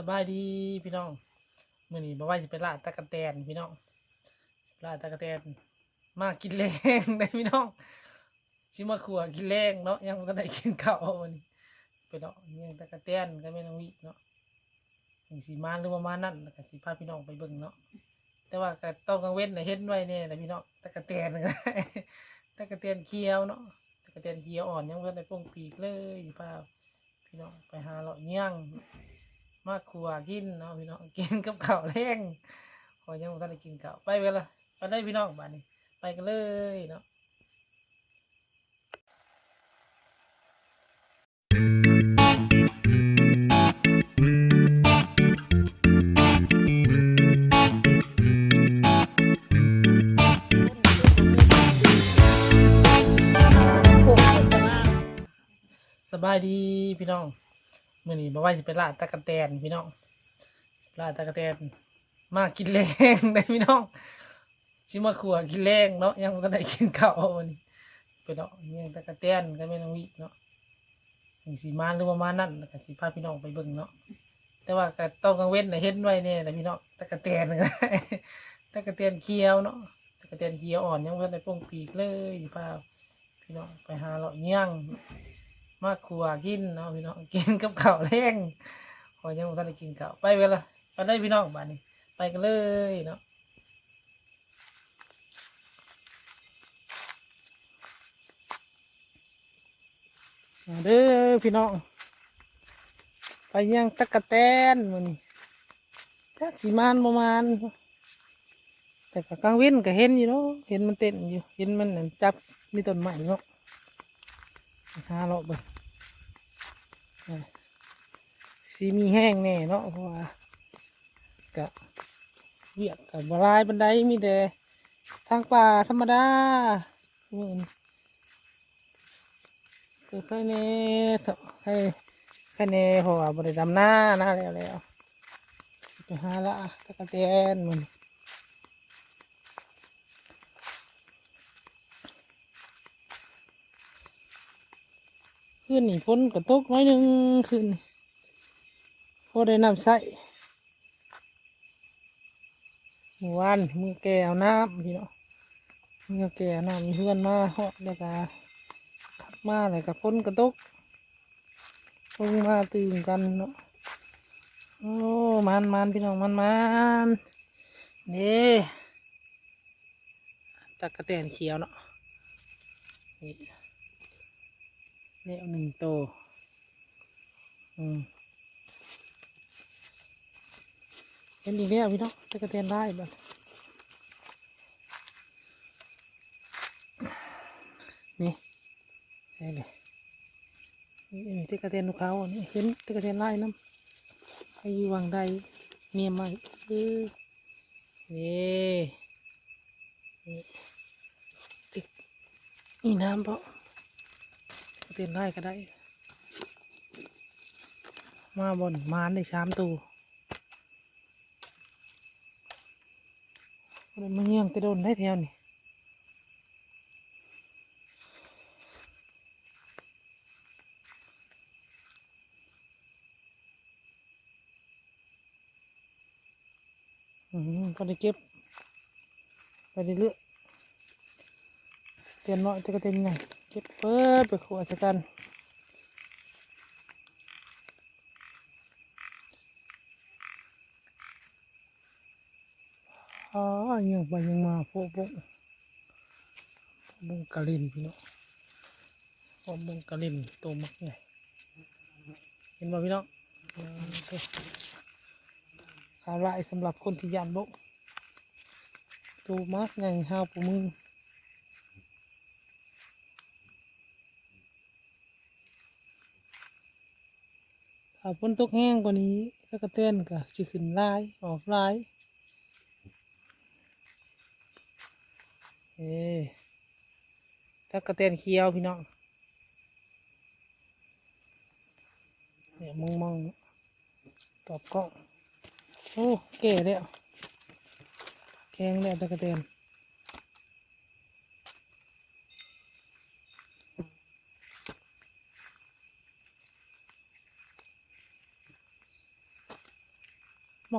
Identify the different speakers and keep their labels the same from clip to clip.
Speaker 1: สบายดีพี่น้องมื้อนี้บ่ว่าสิไปล่าตะกะแตนพี่น้องล่าตะกะแตนมากินแรงได้พี่น้องสิมาขัวกินแรงเนาะยังบ่ทันได้กินข้าววันนี้ไปเนาะยังตะกะแตนก็แม่น้องวิเนาะยังสิมาหรือว่ามานั่นแล้วก็สิพาพี่น้องไปเบิ่งเนาะแต่ว่าก็ต้องกังเว้นน่ะเห็นไว้แน่นะพี่น้องตะกะแตนก็ตะกะแตนเขียวเนาะตะกะแตนเขียวอ่อนยังบ่ทันได้โป่งปีกเลยสิพาพี่น้องไปหาเลาะเงี้ยง มาครัวกินเนาะพี่น้องกินกับข้าวแรงขอยังบ่ทันได้กินข้าวไปเวลาไปได้พี่น้องบ้านนี้ ไปกันเลยเนาะสบายดีพี่น้อง มื้อนี้บ่ว่าสิไปล่าตะกะแตนพี่น้องล่าตะกะแตนมากินแรงได้พี่น้องสิมาขัวกินแรงเนาะยังบ่ทันได้กินข้าววันนี้ไปเนาะยังตะกะแตนก็แม่นองวิเนาะยังสิมาหรือว่ามานั่นแล้วก็สิพาพี่น้องไปเบิ่งเนาะแต่ว่าก็ต้องกังเว้นนะเห็นไว้แน่นะพี่น้องตะกะแตนก็ตะกะแตนเขียวเนาะตะกะแตนเขียวอ่อนยังบ่ทันได้โป่งปีกเลยสิพาพี่น้องไปหาเลาะเงี้ยง มาครัวกินเนาะพี่น้องกินกับข้าวแรงขอยังบ่ทันได้กินข้าวไปเวลาไปได้พี่น้องบ้านนี้ ไปกันเลยเนาะเด้อพี่น้อง ไปยังตะกะแตนมื้อนี้จักสิมานบ่มานแต่ก็กลางเว้นก็เห็นอยู่เนาะเห็นมันเต้นอยู่ เห็นมันจับมีต้นไม้เนาะ หาเลาะเบิ่งสีมีแห้งแน่เนาะเพราะว่ากะเวียกกับบลายบันไดมีแต่ทางป่าธรรมดาเหมือนก็ค่นี้เถอะแค่แค่นี้เพราะว่าบริดำหน้าหน้าแล้วแล้วไปหาละตะกะแตนมัน คืนนี่ฝนก็ตกน้อยหนึ่งคืนนี่พอได้น้ำใส่เมื่อวานมือแกเอาน้ำพี่เนาะมือแกเอาน้ำมีเพื่อนมาเหาะแล้วก็ขับมาแล้วก็ฝนก็ตกลงมาตื่นกันเนาะโอ้มันมันพี่น้องมันมันนี่ตะกะแตนเขียวเนาะนี่ เนี่ยหนึ่งโตวอืมเห็นอีกแล้วพี่น้องตะกะเตียนได้บ้างนี่ได้เลยนี่ตะกะเตียนลูกเขาอันนี้เห็นตะกะเตียนไล่น้ำให้อยู่วังใดเมียมาเออนี่นี่นี่น้ำเพา เตียนได้ก็ได้ มาบนมานได้ชามตูมันเงี้ยงจะโดนได้แถวนี่อืมก็ได้เก็บไปเรื่อยๆเตียนน้อยแต่ก็เตียนใหญ่ เก็บเปิดไปขวดสักกันอ๋อยังไปยังมาพวกพวกพวกกะลินพี่น้องพวกบงกะลินตัวมักใหญ่เห็นบ่พี่น้องอืมโอเคข่าวร้ายสำหรับคนที่ยานบุกตัวมักใหญ่ห้าวปูมือาฝนตกแห้งกว่านี้ก็กระเต้นก็จะขึ้นลายออกลายเอ้ตะกะเตียนเขียวพี่น้องเนี่ยมองมองตอบกล้องโอ้เก๋เลยแข็งเลยตะกระเตียน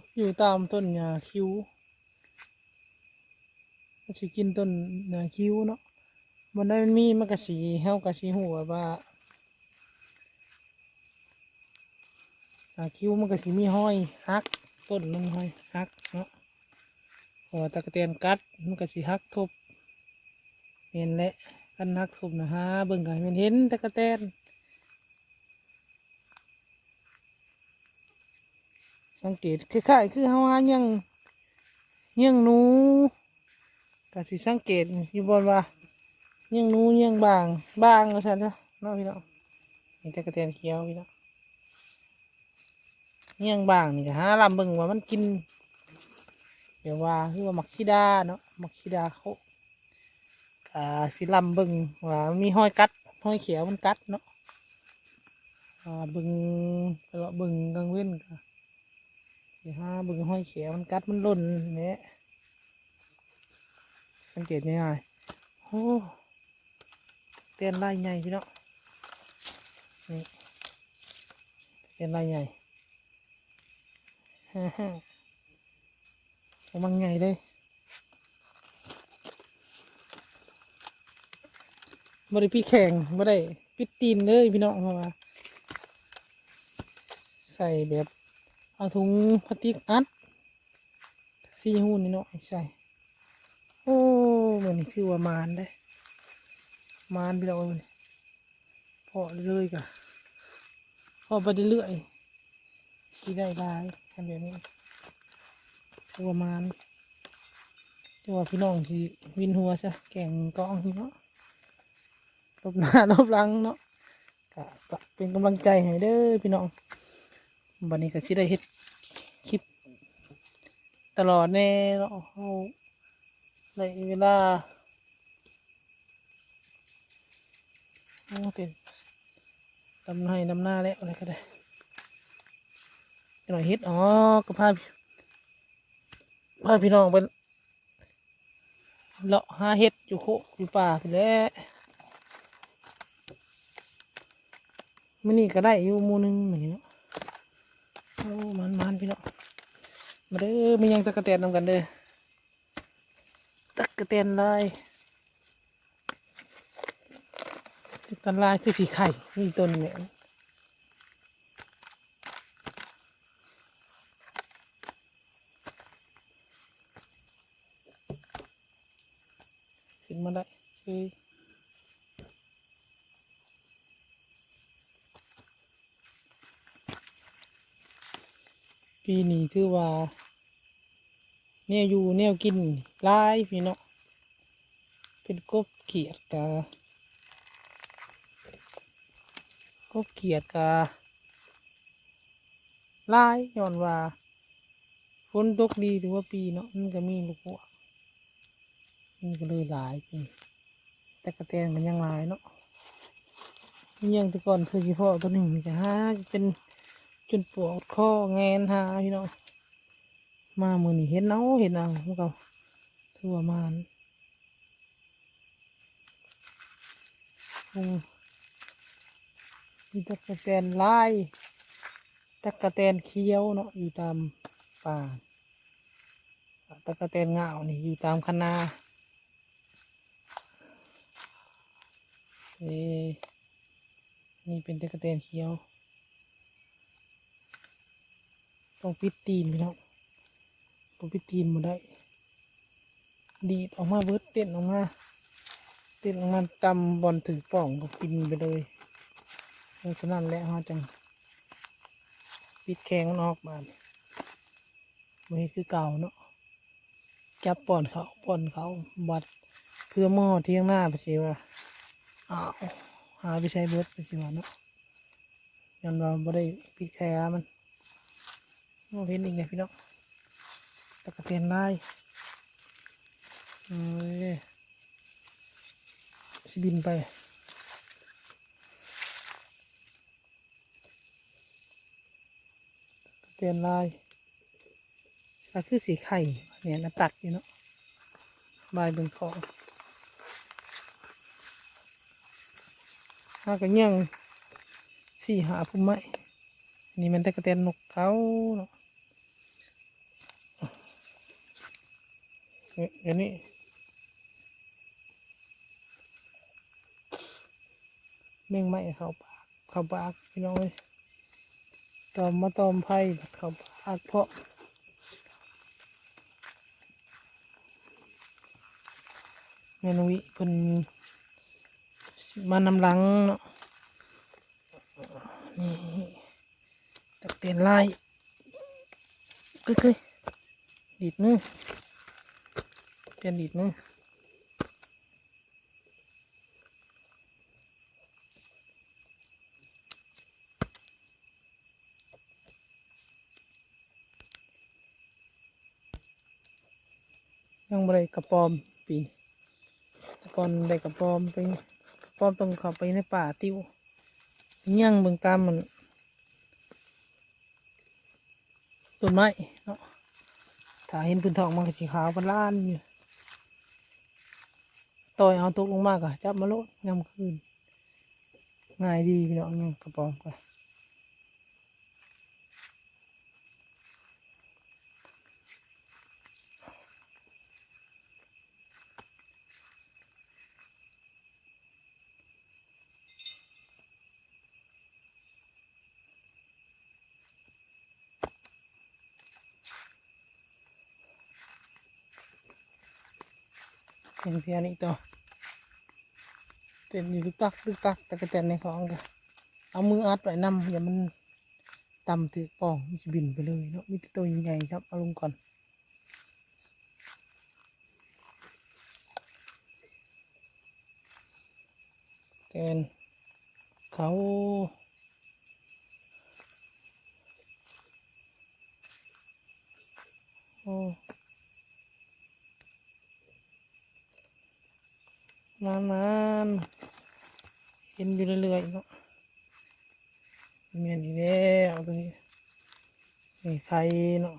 Speaker 1: มักอยู่ตามต้นหญ้าคิ้วมันสิกินต้นหญ้าคิ้วเนาะมันได้มันมีมันก็สีเฮาก็สีหัวว่าหญ้าคิ้วมันก็สีมีห้อยฮักต้นมันห้อยฮักเนาะพอตะกะเตียนกัดมันก็สีฮักทบเห็นแหละกันฮักทบนะฮะเบิ่งกันมันเห็นตะกะเตียน สังเกตคล้ายๆคือเฮาหายังยังหนูก็สิสังเกตอยู่บนว่ายังหนูยังบางบางว่าซั่นซะเนาะพี่น้องนี่แต่กระเทียนเขียวพี่น้องยังบางนี่ก็หาลำเบิ่งว่ามันกินเดี๋ยวว่าคือว่ามักชิดาเนาะมักชิดาเขาก็สิลำเบิ่งว่ามีห้อยกัดห้อยเขียวมันกัดเนาะอ่าเบิ่งตลอดเบิ่งกลางเว้นก็ ดี๋ยวห้าบึงห้อยเขียวมันกัดมันหล่นเนี่ยสังเกตง่ายๆโอ้เตียนลายใหญ่พี่เนาะนี่เตียนลายใหญ่ฮ่าฮ่ากำลังใหญ่เลยบ่ได้พี่แข่งบ่ได้ปิดตีนเลยพี่น้องเพราะว่าใส่แบบ เอาถุงพลาสติกอัดซีหูนี่เนาะใช่โอ้เหมือนคือว่ามานได้มานไปแล้วมันพอเลยกะพอไปเรื่อยที่ได้ลายทำแบบนี้คือว่ามานที่ว่าพี่น้องที่วินหัวซะแก่งกองเนาะลบหน้าลบหลังเนาะก็เป็นกำลังใจให้เด้อพี่น้อง วันนี้ก็สิได้เฮ็ดคลิป ตลอดแน่เนาะในเวลาโอ้เป็นดำให้ดำหน้าแล้วอะไรก็ได้หน่อยเฮ็ดอ๋อก็พาพี่พาพี่น้องไปเลาะหาเฮ็ดอยู่โคอยู่ป่าไปแล้วมื่อนี้ก็ได้อยู่หมูหนึงเหมือนนี้เนาะ โอ้มันมันพี่น้องมาเด้อมียังตะกะแตนนำกันเด้อตะกะแตนลายตะกะลายคือสีไข่นี่ต้นเนี่ยขึ้นมาได้เฮ้ ปีนี้ถือว่าแนวอยู่แนวกินลายพี่เนาะเป็นกบเขียดกากบเขียดกาหลายย้อนว่าฝนตกดีถือว่าปีเนาะมันก็มีลูกหัวมันก็เลยหลายปีแต่กระแตนมันยังหลายเนาะมันยังแต่ก่อนคือสิพ่อตัวหนึ่งนี่จะหาเป็น จนปวดคอแงนหาพี่น้องมามือนี่เห็นเอาเห็นเอาพวกเขาทั่วมานมีตะกะแตนลายตะกะแตนเขียวเนาะอยู่ตามป่าตะกะแตนเงานี่อยู่ตามคะนาเอ้นี่เป็นตะกะแตนเขียว ต้องปิดตีนพี่น้องต้องปิดตีนมาได้ ดีดออกมาเบิร์ดเต้นออกมา เต้นออกมาตำบอลถือป่องก็ปินไปเลยเพราะฉะนั้นแหละเขาจัง ปิดแข้งมันออกมาไม่คือเก่าเนาะจับป่อนเขาป่อนเขาบัดเพื่อหม้อเที่ยงหน้าไปสิว่าอ้าวหาไปใช้เบิร์ดไปสิว่าเนาะยันเราไม่ได้ปิดแข้งมัน เห็นอีกไงพี่น้องตะกะเตียนได้เอ้ยสิบินไปตะเตียนลายก็คือสีไข่เนี่ยนะตัดอยู่เนาะใบายเบิ่งทองห้ากันยังสี่หาพุ่มไม้นี่มันตะกะเตียนนกเขาเนาะ นี่เดี๋ยวนี้แม่งไม่เข้าปากเข้าปากพี่น้องเลยตอมมาตอมไผ่เข้าปากเพราะแมนวิเพิ่นมานำหลังเนาะนี่ตักเตียนไล่กึยๆดีดมือ เปลี่ยนดีดมือยังบ่ได้กระปอมปีตะกอนได้กระปอมไปกระปอมต้องเข้าไปในป่าติ้วย่างเบิ่งตามมันต้นไม้เนาะถ้าเห็นพื้นทองมันก็สีขาวเป็นล้านอยู่ ต่อยเอาตกลงมากอะจับมาโลดยำคืน ง่ายดีพี่น้องยังกระป๋องกัน เห็นเพียนี่ต่อเต้นอยู่ลึกตักลึกตักแต่ก็เต้นในของกันเอามืออัดไว้นำอย่ามันต่ำถือปองมันจะบินไปเลยเนาะมีต่ตัวใหญ่ครับเอาลงก่อนเต้นเขาโอ้ นานนานเห็นอยู่เรื่อยๆเนาะเมียนอีกแล้วตัวนี้นี่ไข่เนาะ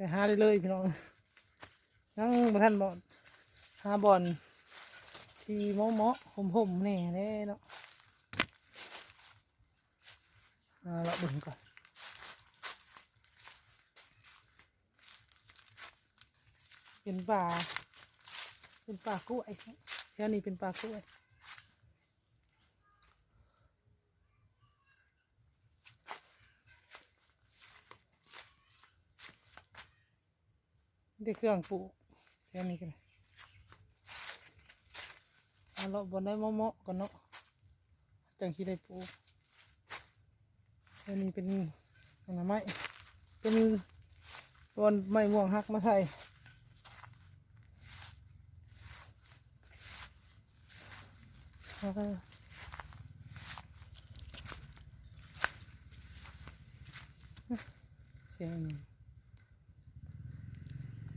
Speaker 1: ไปหาได้เลยพี่น้องนั่งประท่านบอลหาบอลที่เหมาะเหมาะห่มห่มแน่แน่เนาะเอาละบึงก่อนเป็นป่าเป็นป่ากล้วยแถวนี้เป็นป่ากล้วย ได้เครื่องปลูกแค่นี้กันเอาเราบนได้เหมาะๆกันเนาะจังที่ได้ปลูกอันนี้เป็นอะไรไม้เป็นบอนไม้ม่วงหักมาใส่แล้วก็เสียง